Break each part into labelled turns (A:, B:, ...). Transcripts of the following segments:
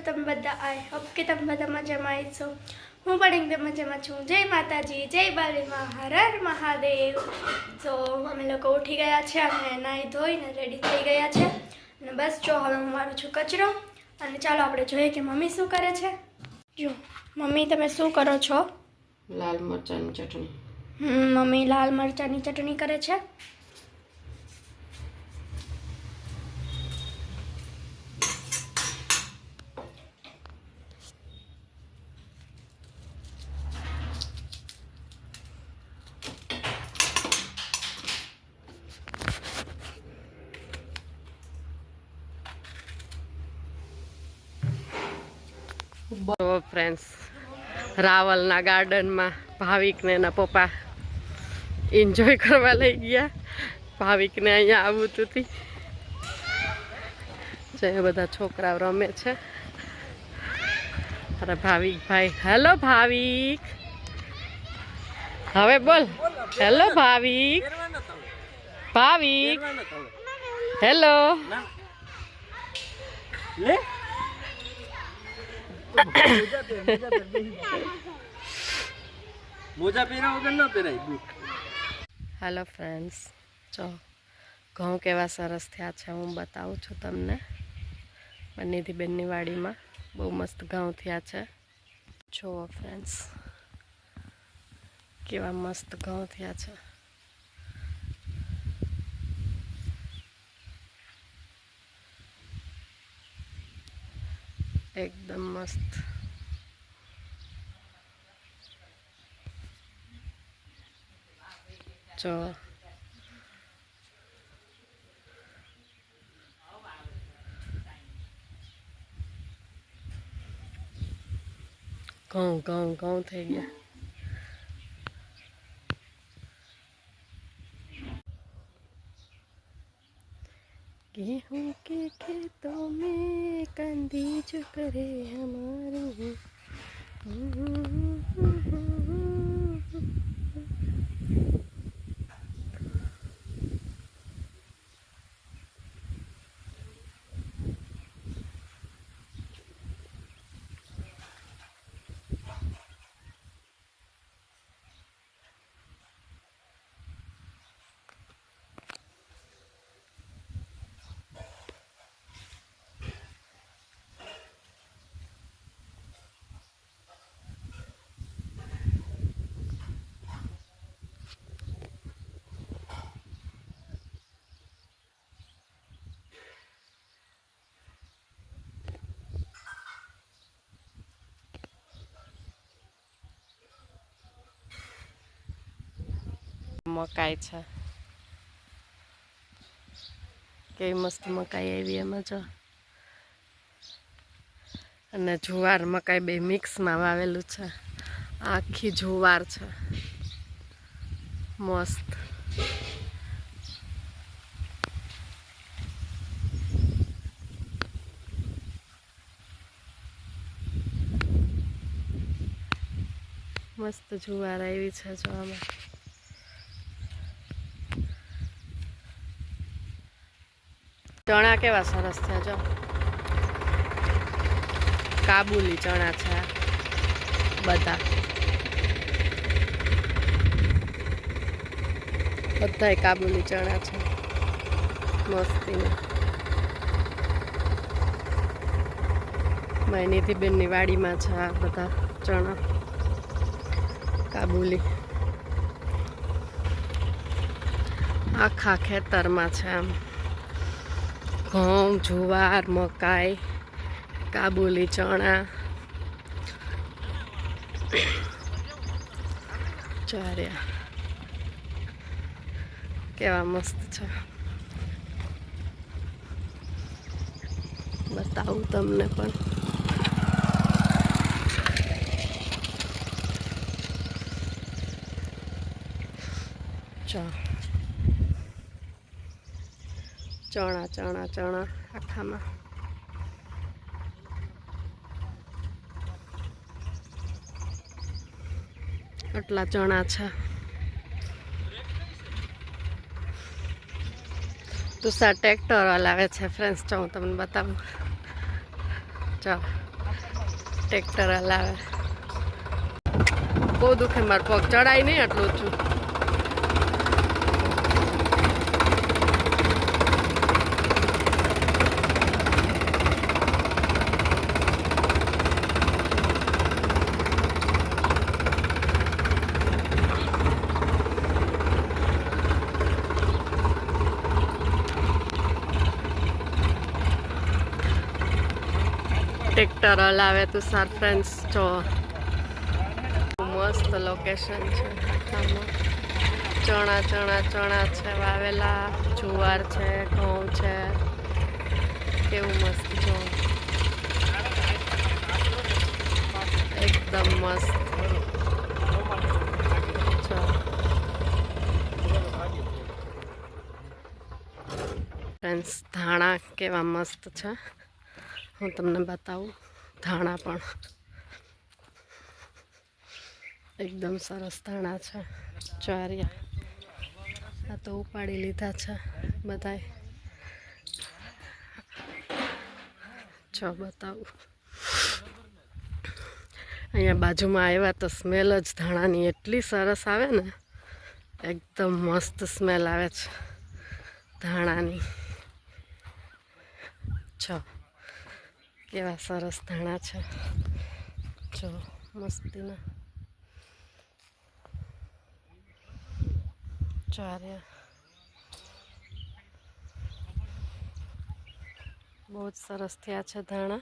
A: છો તમે બધા આઈ હોપ કે તમે બધા મજામાં આવી છો. હું પણ એકદમ મજામાં છું. જય માતાજી જય બાલીમાં હર હર મહાદેવ. તો અમે લોકો ઉઠી ગયા છે અને નાહી ધોઈને રેડી થઈ ગયા છે. અને બસ જો હવે હું મારું છું કચરો. અને ચાલો આપણે જોઈએ કે મમ્મી શું કરે છે. જો મમ્મી તમે શું કરો છો?
B: લાલ મરચાંની ચટણી.
A: હમ, મમ્મી લાલ મરચાંની ચટણી કરે છે
B: તો ફ્રેન્ડ્સ રાવલના ગાર્ડનમાં ભાવિકને એના પપ્પા એન્જોય કરવા લઈ ગયા. ભાવિકને અહીંયા આવું હતી જે બધા છોકરાઓ રમે છે. અરે ભાવિક ભાઈ હેલો ભાવિક. હવે બોલ. હેલો ભાવિક. ભાવિક. હેલો
C: લે. મોજા પહેરા વગર ન પહેરાય
B: હેલો ફ્રેન્ડ્સ જો, ઘઉં કેવા સરસ થયા છે. હું બતાવું છું તમને. બંનેથી બેનની વાડીમાં બહુ મસ્ત ઘઉં થયા છે. જુઓ ફ્રેન્ડ્સ કેવા મસ્ત ઘઉં થયા છે. એકદમ મસ્ત જો ઘઉં ઘઉં ઘઉં થઈ ગયા गेहूं के खेतों में कंदी जो करे हमारी મકાઈ છે. કેવી મસ્ત મકાઈ આવી એમાં જો. અને જુવાર મકાઈ બે મિક્સમાં વાવેલું છે. આખી જુવાર છે. મસ્ત. મસ્ત જુવાર આવી છે જો આમાં ચણા કેવા સરસ છે, જો. કાબુલી ચણા છે આ. બધા. બધાય કાબુલી ચણા છે. મસ્તીના. માયનીથી બેનની વાડીમાં છે આ બધા ચણા. કાબુલી. આખા ખેતરમાં છે આમ. ઘઉં જુવાર મકાઈ કાબુલી ચણા ચાર્યા. કેવા મસ્ત છે. બતાવું તમને પણ. ચા. ચણા ચણા ચણા આખામાં. આટલા ચણા છે. તુષાર ટ્રેક્ટર લાવે છે ફ્રેન્ડ્સ જો હું તમને બતાવું. ચાલો ટ્રેક્ટર લાવે બહુ દુખે મારો પગ ચડાય નહીં આટલું છું ટ્રેક્ટર હલાવે તુષાર ફ્રેન્ડ્સ જો મસ્ત લોકેશન છે ચણા ચણા ચણા છે વાવેલા જુવાર છે ઘઉં છે કેવું મસ્ત જો એકદમ મસ્ત ફ્રેન્ડ્સ ધાણા કેવા મસ્ત છે હું તમને બતાવું ધાણા પણ. એકદમ સરસ ધાણા છે. ચારિયા. આ તો ઉપાડી લીધા છે બધાય. જો બતાવું. અહીંયા બાજુમાં આવ્યા તો સ્મેલ જ ધાણાની એટલી સરસ આવે ને, એકદમ મસ્ત સ્મેલ આવે છે ધાણાની. છો કેવા સરસ ધાણા છે. જો, મસ્તીના. ચારે બહુ જ સરસ થયા છે ધાણા.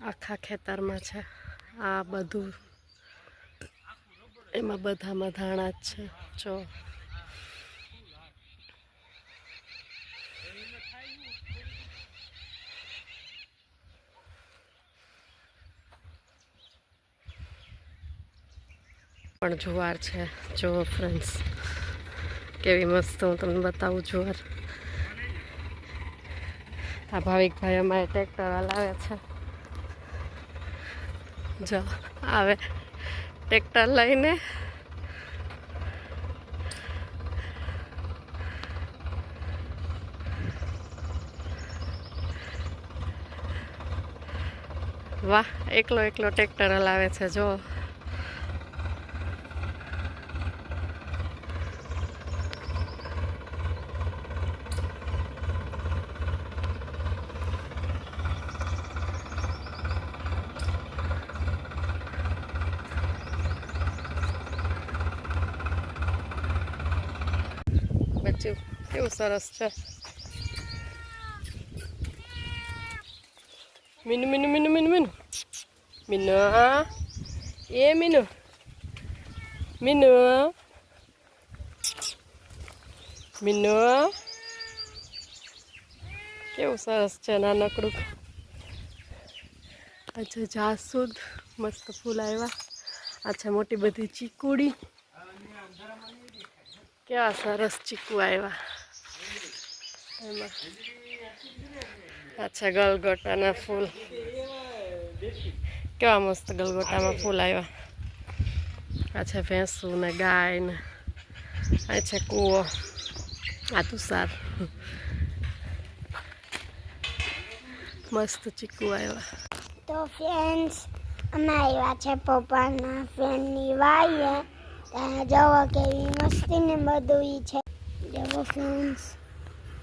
B: આખા ખેતરમાં છે. આ બધું એમાં બધામાં ધાણા જ છે. જો. પણ જુવાર છે. જો ફ્રેન્ડ્સ કેવી મસ્ત હું તમને બતાવું જુવાર. આ ભાવિકભાઈ અમારે ટ્રેક્ટર હલાવે છે. જો આવે. ટ્રેક્ટર લઈને. વાહ, એકલો એકલો ટ્રેક્ટર હલાવે છે જો કેવું સરસ છે. મીનુ મીનુ મીનુ મીનુ મીનુ. મીનુ એ મીનુ. મીનુ. મીનુ. કેવું સરસ છે નાનકડું. અચ્છા જાસૂદ મસ્ત ફૂલ આવ્યા અચ્છા મોટી બધી ચીકુડી. કેવા સરસ ચીકુ આવ્યા એમાં. અચ્છા ગલગોટાના ફૂલ. કેવા મસ્ત ગલગોટામાં ફૂલ આવ્યા અચ્છા ભેંસું ને ગાય ને છે કૂવો. આ તુષાર મસ્ત ચીકુ આવ્યા
D: તો ફ્રેન્ડ્સ અમે આવ્યા છે પપ્પાના ફ્રેન્ડની વાઈએ. ત્યાં જવો કેવી મસ્તીને બધું ઈ છે. જવો ફ્રેન્ડ્સ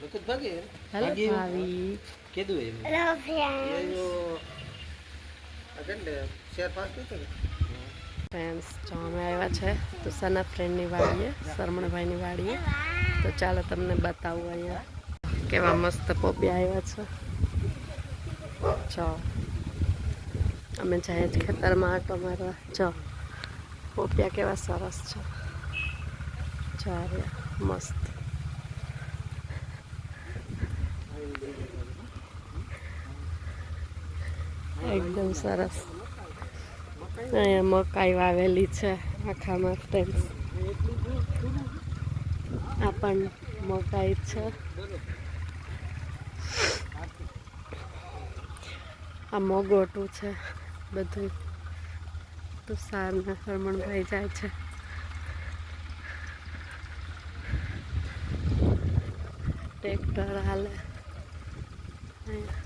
D: જુઓ.
B: હેલો ભાવી
C: કીધું એમ?
D: હેલો ફ્રેન્ડ્સ
B: ફ્રેન્ડ્સ જો અમે આવ્યા છે તુષારના ફ્રેન્ડની વાડીએ શરમણભાઈની વાડીએ. તો ચાલો તમને બતાવું અહીંયા કેવા મસ્ત પોપિયા આવ્યા છે. જો. અમે જાય જ ખેતરમાં આટો મારવા. જો. પોપિયા કેવા સરસ છે. ચારે મસ્ત. એકદમ સરસ. અહીંયા મકાઈ વાવેલી છે આખામાં ફ્રેન્ડ્સ આ પણ મકાઈ છે. આ મોગોટું છે બધું. તુષારના હરમણભાઈ જાય છે. ટ્રેક્ટર હાલે. અહીંયા.